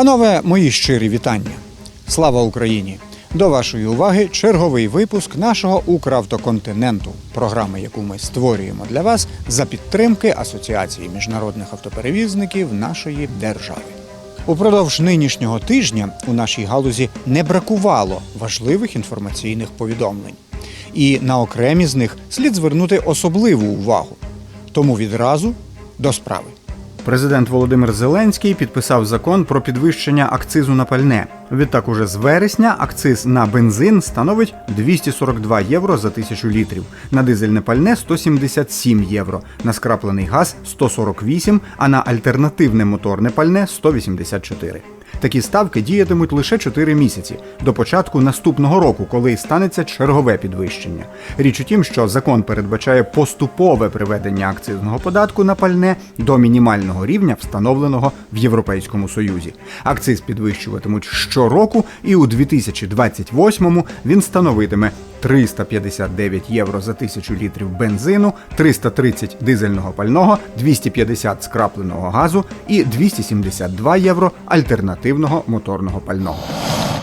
Панове, мої щирі вітання. Слава Україні! До вашої уваги черговий випуск нашого Укравтоконтиненту, програми, яку ми створюємо для вас за підтримки Асоціації міжнародних автоперевізників нашої держави. Упродовж нинішнього тижня у нашій галузі не бракувало важливих інформаційних повідомлень, і на окремі з них слід звернути особливу увагу. Тому відразу до справи. Президент Володимир Зеленський підписав закон про підвищення акцизу на пальне. Відтак, уже з вересня акциз на бензин становить 242 євро за тисячу літрів, на дизельне пальне 177 євро, на скраплений газ 148, а на альтернативне моторне пальне 184. Такі ставки діятимуть лише 4 місяці до початку наступного року, коли станеться чергове підвищення. Річ у тім, що закон передбачає поступове приведення акцизного податку на пальне до мінімального рівня, встановленого в Європейському Союзі. Акциз підвищуватимуть щороку, і у 2028-му він становитиме 359 євро за тисячу літрів бензину, 330 дизельного пального, 250 скрапленого газу і 272 євро альтернативного моторного пального.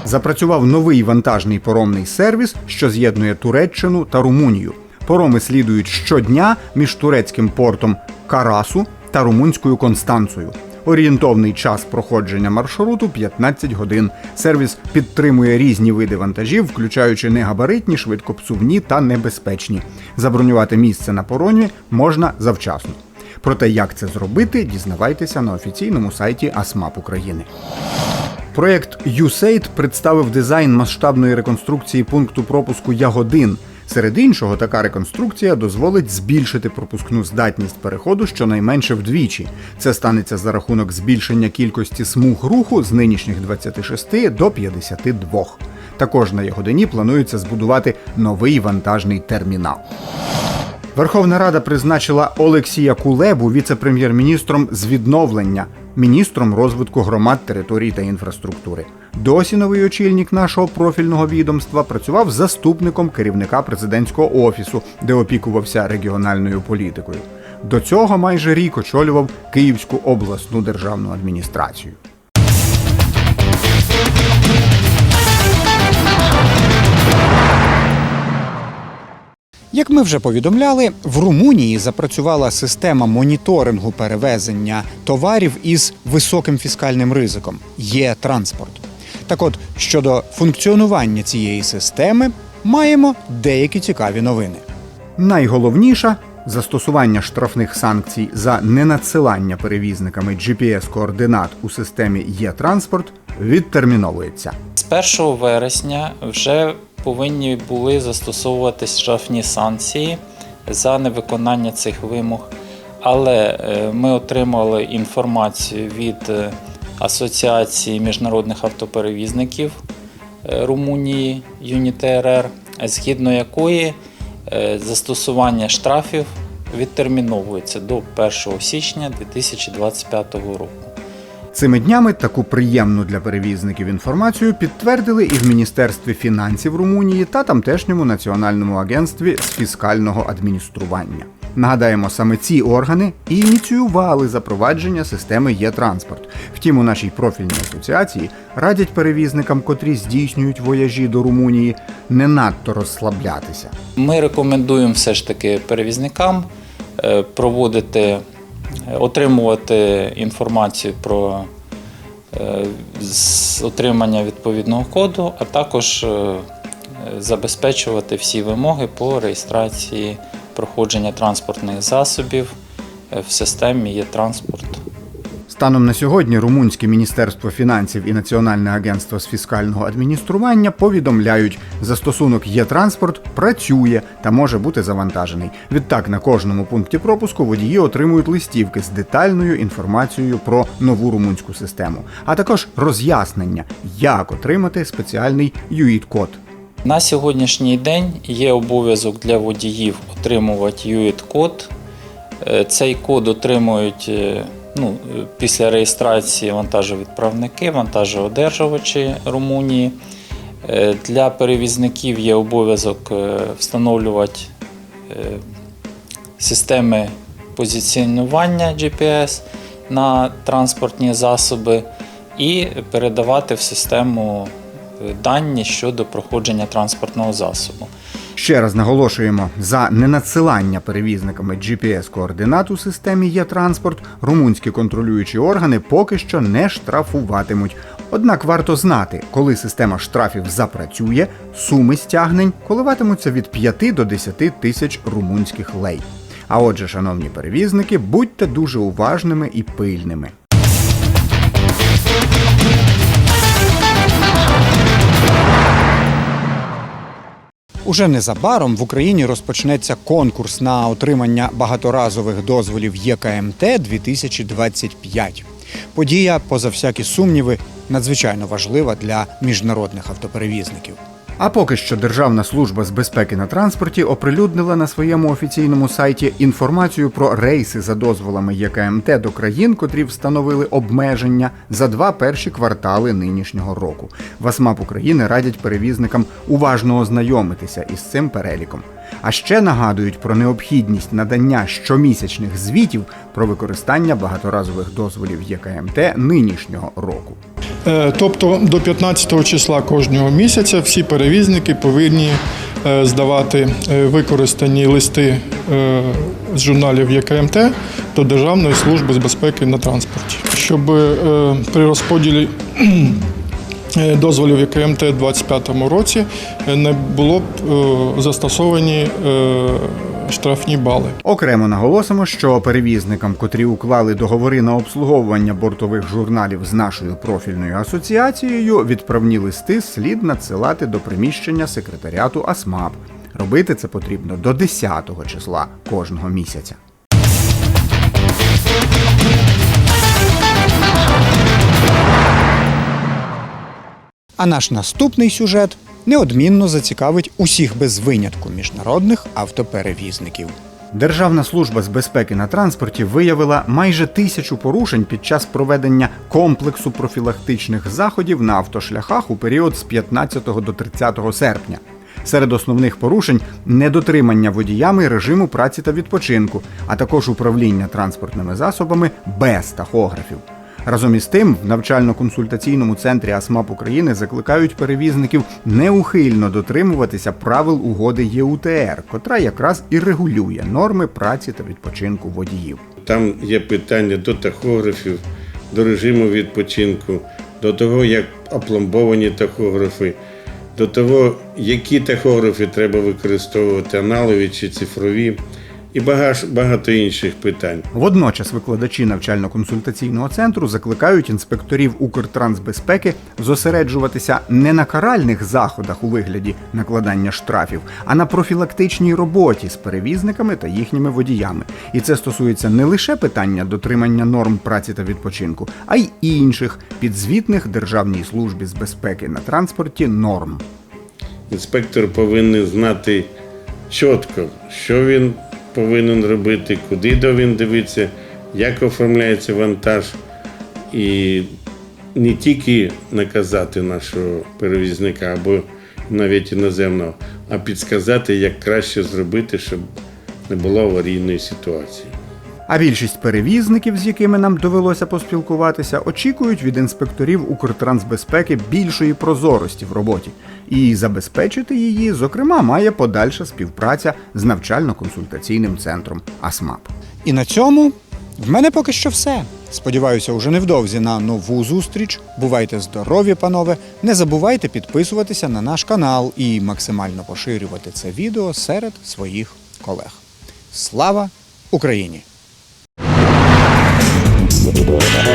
Запрацював новий вантажний поромний сервіс, що з'єднує Туреччину та Румунію. Пороми слідують щодня між турецьким портом Карасу та румунською Констанцею. Орієнтовний час проходження маршруту 15 годин. Сервіс підтримує різні види вантажів, включаючи негабаритні, швидкопсувні та небезпечні. Забронювати місце на поромі можна завчасно. Про те, як це зробити, дізнавайтеся на офіційному сайті АСМАП України. Проєкт USAID представив дизайн масштабної реконструкції пункту пропуску Ягодин. Серед іншого, така реконструкція дозволить збільшити пропускну здатність переходу щонайменше вдвічі. Це станеться за рахунок збільшення кількості смуг руху з нинішніх 26 до 52. Також на Ягодині планується збудувати новий вантажний термінал. Верховна Рада призначила Олексія Кулебу віце-прем'єр-міністром з відновлення, міністром розвитку громад, територій та інфраструктури. Досі новий очільник нашого профільного відомства працював заступником керівника президентського офісу, де опікувався регіональною політикою. До цього майже рік очолював Київську обласну державну адміністрацію. Як ми вже повідомляли, в Румунії запрацювала система моніторингу перевезення товарів із високим фіскальним ризиком є транспорт. Так от, щодо функціонування цієї системи, маємо деякі цікаві новини. Найголовніша застосування штрафних санкцій за ненадсилання перевізниками GPS-координат у системі є-транспорт відтерміновується. З 1 вересня вже повинні були застосовуватись штрафні санкції за невиконання цих вимог. Але е, ми отримали інформацію від е, Асоціації міжнародних автоперевізників е, Румунії ЮНІТРР, згідно якої е, застосування штрафів відтерміновується до 1 січня 2025 року. Цими днями таку приємну для перевізників інформацію підтвердили і в Міністерстві фінансів Румунії та тамтешньому національному агентстві з фіскального адміністрування. Нагадаємо, саме ці органи і ініціювали запровадження системи є-транспорт. Втім, у нашій профільній асоціації радять перевізникам, котрі здійснюють вояжі до Румунії, не надто розслаблятися. Ми рекомендуємо все ж таки перевізникам е, проводити, е, отримувати інформацію про е, отримання відповідного коду, а також забезпечувати всі вимоги по реєстрації проходження транспортних засобів е, в системі є транспорт. Станом на сьогодні Румунське міністерство фінансів і Національне агентство з фіскального адміністрування повідомляють, застосунок є-транспорт працює та може бути завантажений. Відтак на кожному пункті пропуску водії отримують листівки з детальною інформацією про нову румунську систему, а також роз'яснення, як отримати спеціальний ЮІД-код. На сьогоднішній день є обов'язок для водіїв отримувати UID-код. Е, Цей код отримують е, ну, е, після реєстрації вантажовідправники, вантажоодержувачі Румунії. Для перевізників є обов'язок встановлювати системи позиціонування GPS на транспортні засоби і передавати в систему дані щодо проходження транспортного засобу. Ще раз наголошуємо, за ненадсилання перевізниками GPS-координат у системі є-транспорт румунські контролюючі органи поки що не штрафуватимуть. Однак варто знати, коли система штрафів запрацює, суми стягнень коливатимуться від 5 до 10 тисяч румунських лей. А отже, шановні перевізники, будьте дуже уважними і пильними. Уже незабаром в Україні розпочнеться конкурс на отримання багаторазових дозволів ЄКМТ 2025. Подія, поза всякі сумніви, надзвичайно важлива для міжнародних автоперевізників. А поки що Державна служба з безпеки на транспорті оприлюднила на своєму офіційному сайті інформацію про рейси за дозволами ЄКМТ до країн, котрі встановили обмеження за два перші квартали нинішнього року. В АСМАП України радять перевізникам уважно ознайомитися із цим переліком. А ще нагадують про необхідність надання щомісячних звітів про використання багаторазових дозволів ЄКМТ нинішнього року. Е, Тобто до 15 числа кожного місяця всі перевізники повинні е, здавати е, використані листи з журналів ЄКМТ до Державної служби з безпеки на транспорті, щоб при розподілі дозволів ЄКМТ у 2025 році не було б застосовані штрафні бали. Окремо наголосимо, що перевізникам, котрі уклали договори на обслуговування бортових журналів з нашою профільною асоціацією, відправні листи слід надсилати до приміщення секретаріату АСМАП. Робити це потрібно до 10 числа кожного місяця. А наш наступний сюжет неодмінно зацікавить усіх без винятку міжнародних автоперевізників. Державна служба з безпеки на транспорті виявила майже тисячу порушень під час проведення комплексу профілактичних заходів на автошляхах у період з 15 до 30 серпня. Серед основних порушень недотримання водіями режиму праці та відпочинку, а також управління транспортними засобами без тахографів. Разом із тим, в навчально-консультаційному центрі АСМАП України закликають перевізників неухильно дотримуватися правил угоди ЄУТР, котра якраз і регулює норми праці та відпочинку водіїв. Там є питання до тахографів, до режиму відпочинку, до того, як опломбовані тахографи, до того, які тахографи треба використовувати, аналогові чи цифрові, і багато інших питань. Водночас викладачі навчально-консультаційного центру закликають інспекторів Укртрансбезпеки зосереджуватися не на каральних заходах у вигляді накладання штрафів, а на профілактичній роботі з перевізниками та їхніми водіями. І це стосується не лише питання дотримання норм праці та відпочинку, а й інших підзвітних Державній службі з безпеки на транспорті норм. Інспектор повинен знати чітко, що він повинен робити, куди він дивиться, як оформляється вантаж. І не тільки наказати нашого перевізника або навіть іноземного, а підсказати, як краще зробити, щоб не було аварійної ситуації. А більшість перевізників, з якими нам довелося поспілкуватися, очікують від інспекторів Укртрансбезпеки більшої прозорості в роботі. І забезпечити її, зокрема, має подальша співпраця з навчально-консультаційним центром АСМАП. І на цьому в мене поки що все. Сподіваюся, уже невдовзі на нову зустріч. Бувайте здорові, панове! Не забувайте підписуватися на наш канал і максимально поширювати це відео серед своїх колег. Слава Україні! Thank you.